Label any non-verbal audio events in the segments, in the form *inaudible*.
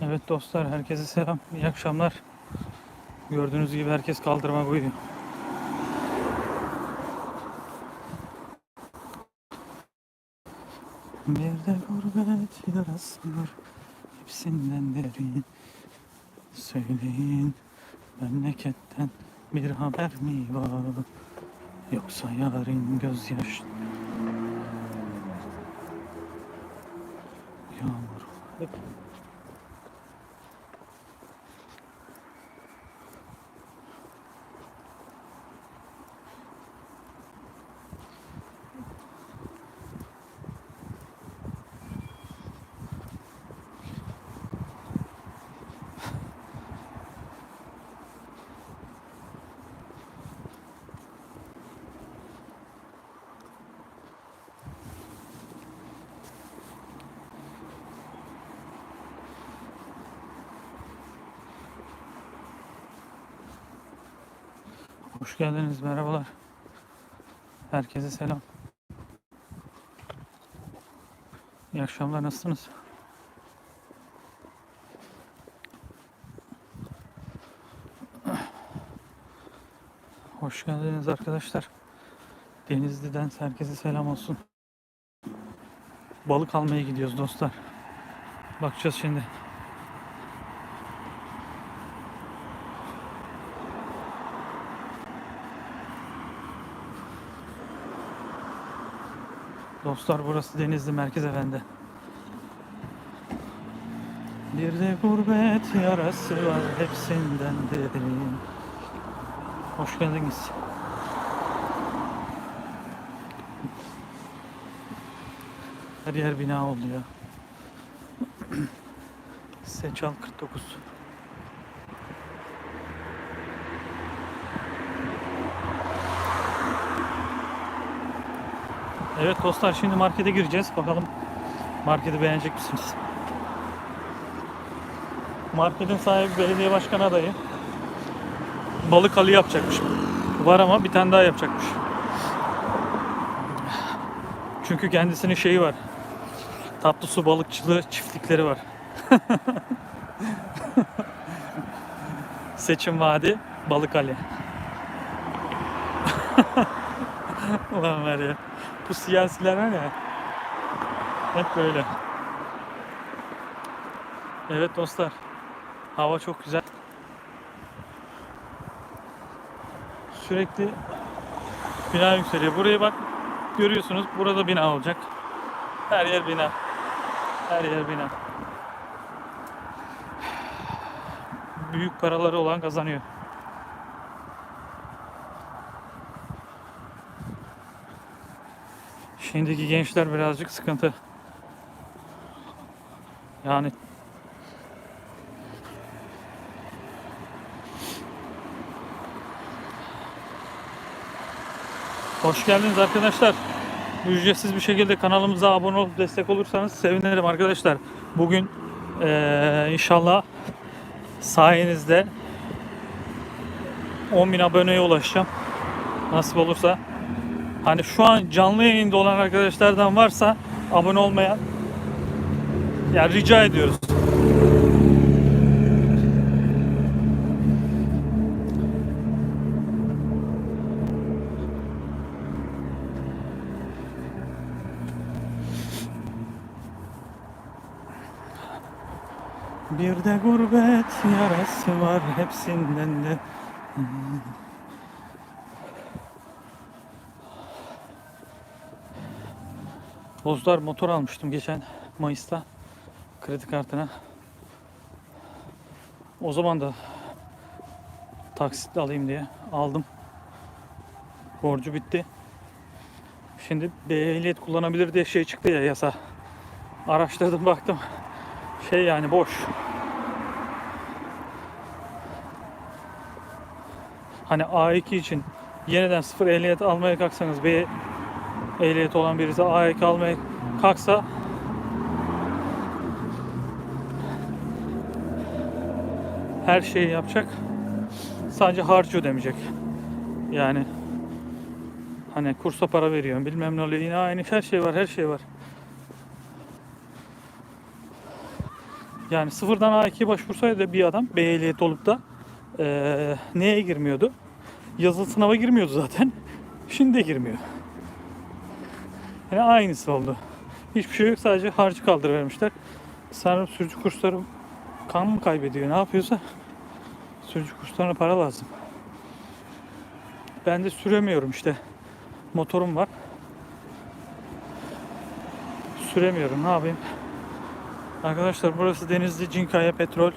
Evet dostlar herkese selam. İyi akşamlar. Gördüğünüz gibi herkes kaldırıma koyuyor. Bir de gurbet yarası var. Hepsinden derin. Söyleyin memleketten bir haber mi var? Yoksa yarın gözyaş Yağmur. Hoş geldiniz, merhabalar. Herkese selam. İyi akşamlar, nasılsınız? Hoş geldiniz arkadaşlar. Denizli'den herkese selam olsun. Balık almaya gidiyoruz dostlar. Bakacağız şimdi. Dostlar burası Denizli Merkez Efendi. Bir de gurbet yarası var hepsinden derin. Hoş geldiniz. Her yer bina oldu ya. *clears throat* Seçal 49. Evet dostlar şimdi markete gireceğiz. Bakalım marketi beğenecek misiniz? Marketin sahibi belediye başkanı adayı. Balık halı yapacakmış. Var ama bir tane daha yapacakmış. Çünkü kendisinin şeyi var. Tatlı su balıkçılığı çiftlikleri var. *laughs* Seçim vaadi Balık Ali. *laughs* Ulan var ya. Bu siyasiler var ya. Hep böyle. Evet dostlar. Hava çok güzel. Sürekli bina yükseliyor. Buraya bak görüyorsunuz. Burada bina olacak. Her yer bina. Her yer bina. Büyük paraları olan kazanıyor. Şimdiki gençler birazcık sıkıntı. Yani Hoş geldiniz arkadaşlar. Ücretsiz bir şekilde kanalımıza abone olup destek olursanız sevinirim arkadaşlar. Bugün eee, inşallah sayenizde 10.000 aboneye ulaşacağım. Nasip olursa. Hani şu an canlı yayında olan arkadaşlardan varsa abone olmayan yani rica ediyoruz. Bir de gurbet yarası var hepsinden de. Bozlar motor almıştım geçen Mayıs'ta kredi kartına. O zaman da taksitle alayım diye aldım. Borcu bitti. Şimdi B ehliyet kullanabilir diye şey çıktı ya yasa. Araştırdım baktım. Şey yani boş. Hani A2 için yeniden sıfır ehliyet almaya kalksanız B ehliyet olan birisi A2 almaya kalksa her şeyi yapacak. Sadece harcı ödemeyecek. Yani hani kursa para veriyorum bilmem ne oluyor yine aynı her şey var her şey var. Yani sıfırdan A2'ye başvursaydı bir adam B ehliyeti olup da eee, neye girmiyordu? Yazılı sınava girmiyordu zaten. *laughs* Şimdi de girmiyor. Yani aynısı oldu. Hiçbir şey yok sadece harcı kaldırıvermişler. Sanırım sürücü kursları kan mı kaybediyor ne yapıyorsa sürücü kurslarına para lazım. Ben de süremiyorum işte. Motorum var. Süremiyorum ne yapayım. Arkadaşlar burası Denizli Cinkaya Petrol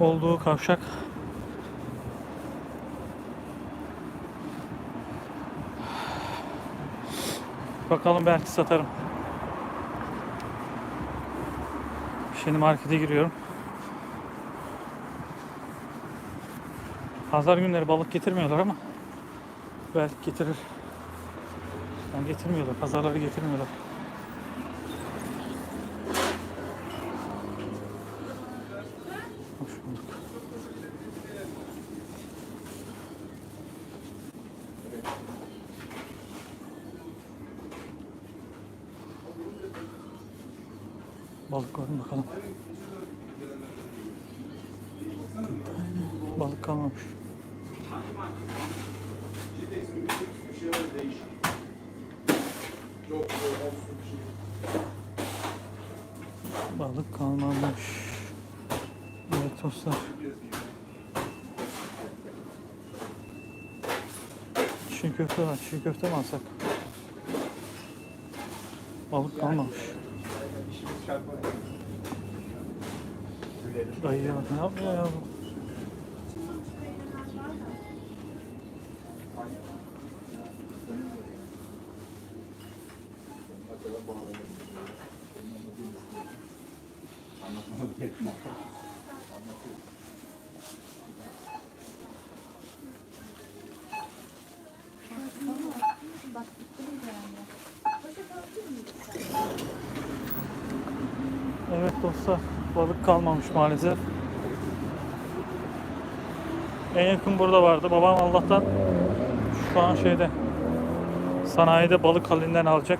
olduğu kavşak. Bakalım belki satarım. Şimdi markete giriyorum. Pazar günleri balık getirmiyorlar ama belki getirir. Yani getirmiyorlar. Pazarları getirmiyorlar. Hoş bulduk. Balık var mı bakalım. Balık kalmamış. Balık kalmamış. Evet dostlar. Çiğ köfte var. Çiğ köfte mi alsak? Balık kalmamış. Dayı ya ne yapıyor ya bu? Dostlar balık kalmamış maalesef. En yakın burada vardı. Babam Allah'tan şu an şeyde sanayide balık halinden alacak.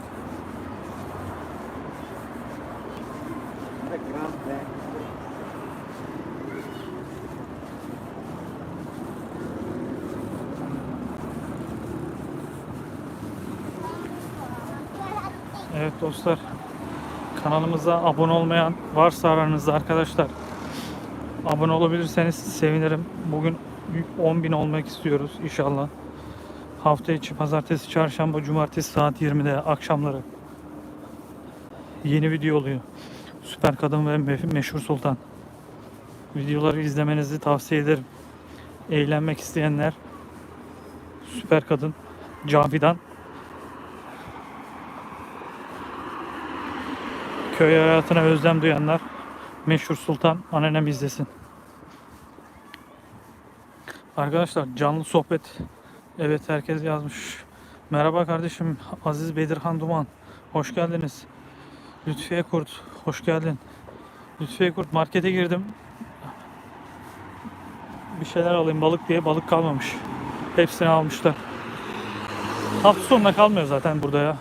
Evet dostlar kanalımıza abone olmayan varsa aranızda arkadaşlar abone olabilirseniz sevinirim. Bugün 10.000 olmak istiyoruz inşallah. Hafta içi pazartesi, çarşamba, cumartesi saat 20'de akşamları yeni video oluyor. Süper Kadın ve Me- Meşhur Sultan. Videoları izlemenizi tavsiye ederim. Eğlenmek isteyenler Süper Kadın Cavidan Köy hayatına özlem duyanlar Meşhur Sultan Annenem izlesin. Arkadaşlar canlı sohbet. Evet herkes yazmış. Merhaba kardeşim Aziz Bedirhan Duman. Hoş geldiniz. Lütfiye Kurt. Hoş geldin. Lütfiye Kurt markete girdim. Bir şeyler alayım balık diye balık kalmamış. Hepsini almışlar. Hafta sonuna kalmıyor zaten burada ya.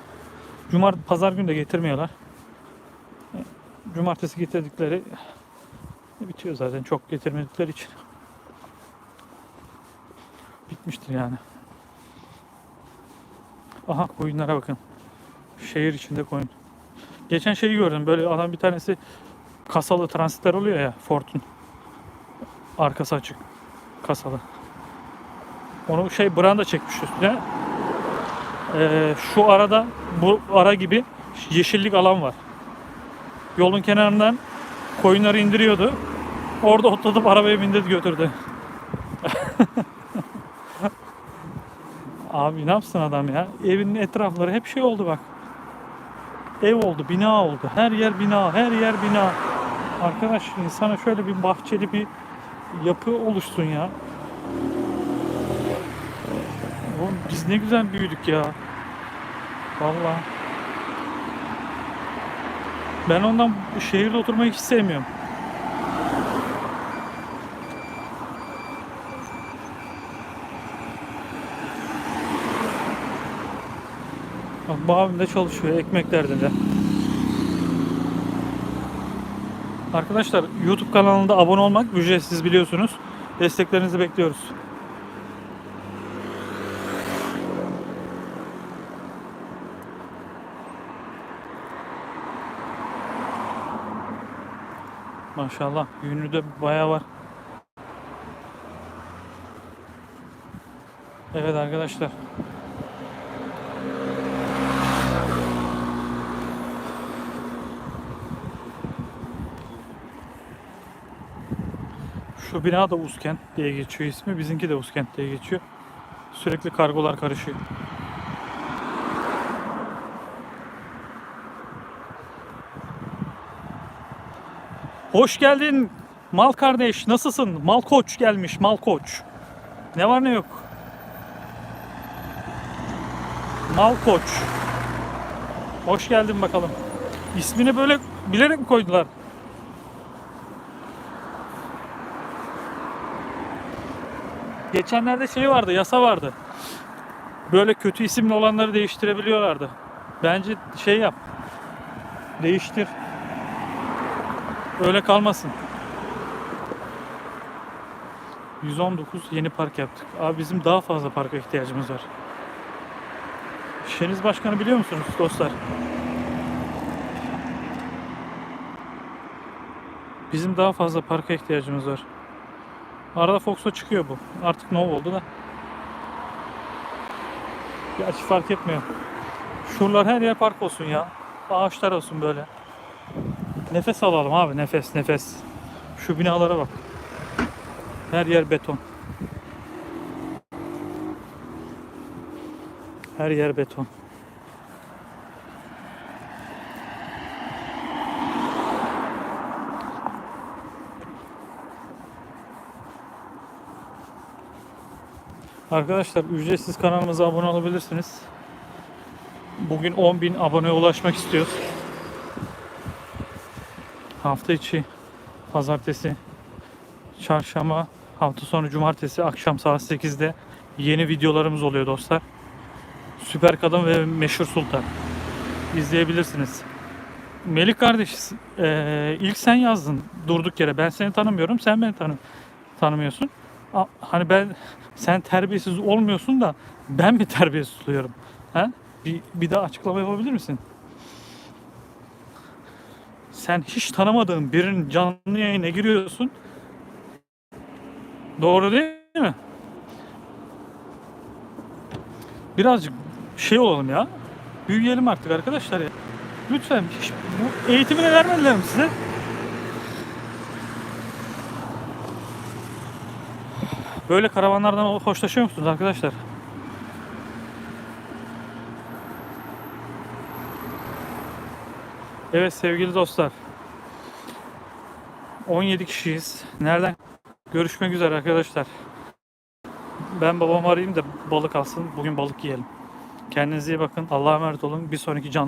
Cumart pazar günü de getirmiyorlar. Cumartesi getirdikleri bitiyor zaten çok getirmedikleri için. Bitmiştir yani. Aha koyunlara bakın. Şehir içinde koyun. Geçen şeyi gördüm böyle adam bir tanesi kasalı transitler oluyor ya Ford'un. Arkası açık. Kasalı. Onu şey branda çekmiş üstüne. Ee, şu arada bu ara gibi yeşillik alan var. Yolun kenarından koyunları indiriyordu. Orada otlatıp arabaya bindirdi götürdü. *laughs* Abi ne yapsın adam ya? Evinin etrafları hep şey oldu bak. Ev oldu, bina oldu. Her yer bina, her yer bina. Arkadaş insana şöyle bir bahçeli bir yapı oluşsun ya. Oğlum biz ne güzel büyüdük ya. Vallahi. Ben ondan şehirde oturmayı hiç sevmiyorum. Bak de çalışıyor ekmek derdinde. Arkadaşlar YouTube kanalında abone olmak ücretsiz biliyorsunuz. Desteklerinizi bekliyoruz. Maşallah yünü de bayağı var. Evet arkadaşlar. Şu bina da Uzkent diye geçiyor ismi. Bizimki de Uzkent diye geçiyor. Sürekli kargolar karışıyor. Hoş geldin mal kardeş. Nasılsın? Mal koç gelmiş. Mal koç. Ne var ne yok. Mal koç. Hoş geldin bakalım. İsmini böyle bilerek mi koydular? Geçenlerde şey vardı, yasa vardı. Böyle kötü isimli olanları değiştirebiliyorlardı. Bence şey yap. Değiştir. Öyle kalmasın. 119 yeni park yaptık. Abi bizim daha fazla parka ihtiyacımız var. Şeniz Başkanı biliyor musunuz dostlar? Bizim daha fazla parka ihtiyacımız var. Arada Fox'a çıkıyor bu. Artık ne oldu da. Gerçi fark etmiyor. Şuralar her yer park olsun ya. Ağaçlar olsun böyle. Nefes alalım abi nefes nefes. Şu binalara bak. Her yer beton. Her yer beton. Arkadaşlar ücretsiz kanalımıza abone olabilirsiniz. Bugün 10.000 aboneye ulaşmak istiyoruz. Hafta içi pazartesi, çarşamba, hafta sonu cumartesi akşam saat 8'de yeni videolarımız oluyor dostlar. Süper Kadın ve Meşhur Sultan. İzleyebilirsiniz. Melik kardeş, eee, ilk sen yazdın durduk yere. Ben seni tanımıyorum, sen beni tanı tanımıyorsun. A- Hani ben sen terbiyesiz olmuyorsun da ben mi terbiyesiz oluyorum? Ha? Bir, bir daha açıklama yapabilir misin? Sen hiç tanımadığın birinin canlı yayına giriyorsun. Doğru değil mi? Birazcık şey olalım ya. Büyüyelim artık arkadaşlar ya. Lütfen hiç, bu eğitimini vermediler mi size? Böyle karavanlardan hoşlaşıyor musunuz arkadaşlar? Evet sevgili dostlar. 17 kişiyiz. Nereden? Görüşmek üzere arkadaşlar. Ben babamı arayayım da balık alsın. Bugün balık yiyelim. Kendinize iyi bakın. Allah'a emanet olun. Bir sonraki canlı